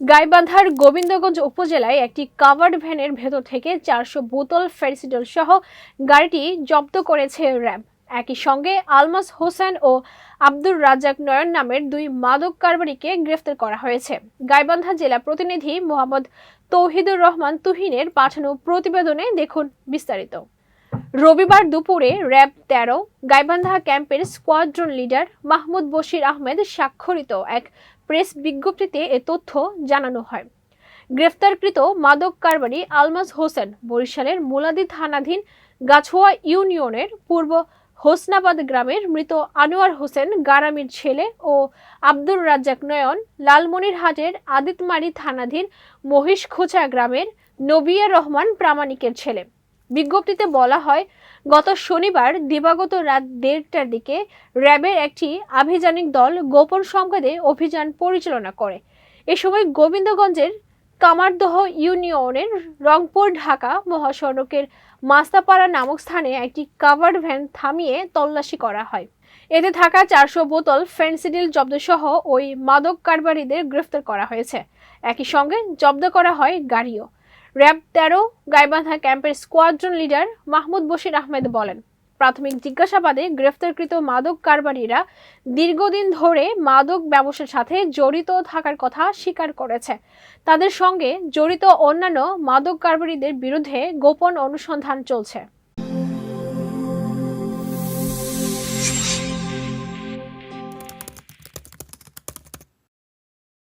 গাইবান্ধার গোবিন্দগঞ্জ উপজেলায় একটি কাভার্ড ভ্যানের ভেতর থেকে চারশো বোতল ফেরিসিডল সহ গাড়িটি জব্দ করেছে র্যাব। একই সঙ্গে আলমাস হোসেন ও আব্দুর রাজ্জাক নয়ন নামের দুই মাদক কারবারিকে গ্রেফতার করা হয়েছে। গাইবান্ধা জেলা প্রতিনিধি মোহাম্মদ তৌহিদুর রহমান তুহিনের পাঠানো প্রতিবেদনে দেখুন বিস্তারিত। রবিবার দুপুরে র্যাব তেরো, গাইবান্ধা ক্যাম্পের স্কোয়াড্রন লিডার মাহমুদ বশির আহমেদ স্বাক্ষরিত এক প্রেস বিজ্ঞপ্তিতে এ তথ্য জানানো হয়। গ্রেফতারকৃত মাদক কারবারি আলমাজ হোসেন বরিশালের মুলাদি থানাধীন গাছুয়া ইউনিয়নের পূর্ব হোসনাবাদ গ্রামের মৃত আনোয়ার হোসেন, গারামির ছেলে ও আব্দুর রাজ্জাক নয়ন, লালমনিরহাটের আদিতমারি থানাধীন মহিষখোচা গ্রামের নবিয়া রহমান প্রামাণিকের ছেলে। বিজ্ঞপ্তিতে বলা হয়, গত শনিবার দিবাগত রাত দেড়টার দিকে র্যাবের একটি আভিযানিক দল গোপন সংবাদে অভিযান পরিচালনা করে। এ সময় গোবিন্দগঞ্জের কামারদহ ইউনিয়নের রংপুর ঢাকা মহাসড়কের মাস্তাপাড়া নামক স্থানে একটি কাভার্ড ভ্যান থামিয়ে তল্লাশি করা হয়। এতে থাকা চারশো বোতল ফেন্সিডিল জব্দসহ ওই মাদক কারবারিদের গ্রেফতার করা হয়েছে। একই সঙ্গে জব্দ করা হয় গাড়িও। র্যাব তেরো, গাইবান্ধা ক্যাম্পের স্কোয়াড্রন লিডার মাহমুদ বশির আহমেদ বলেন, প্রাথমিক জিজ্ঞাসাবাদে গ্রেফতারকৃত মাদক কারবারিরা দীর্ঘদিন ধরে মাদক ব্যবসার সাথে জড়িত থাকার কথা স্বীকার করেছে। তাদের সঙ্গে জড়িত অন্যান্য মাদক কারবারিদের বিরুদ্ধে গোপন অনুসন্ধান চলছে।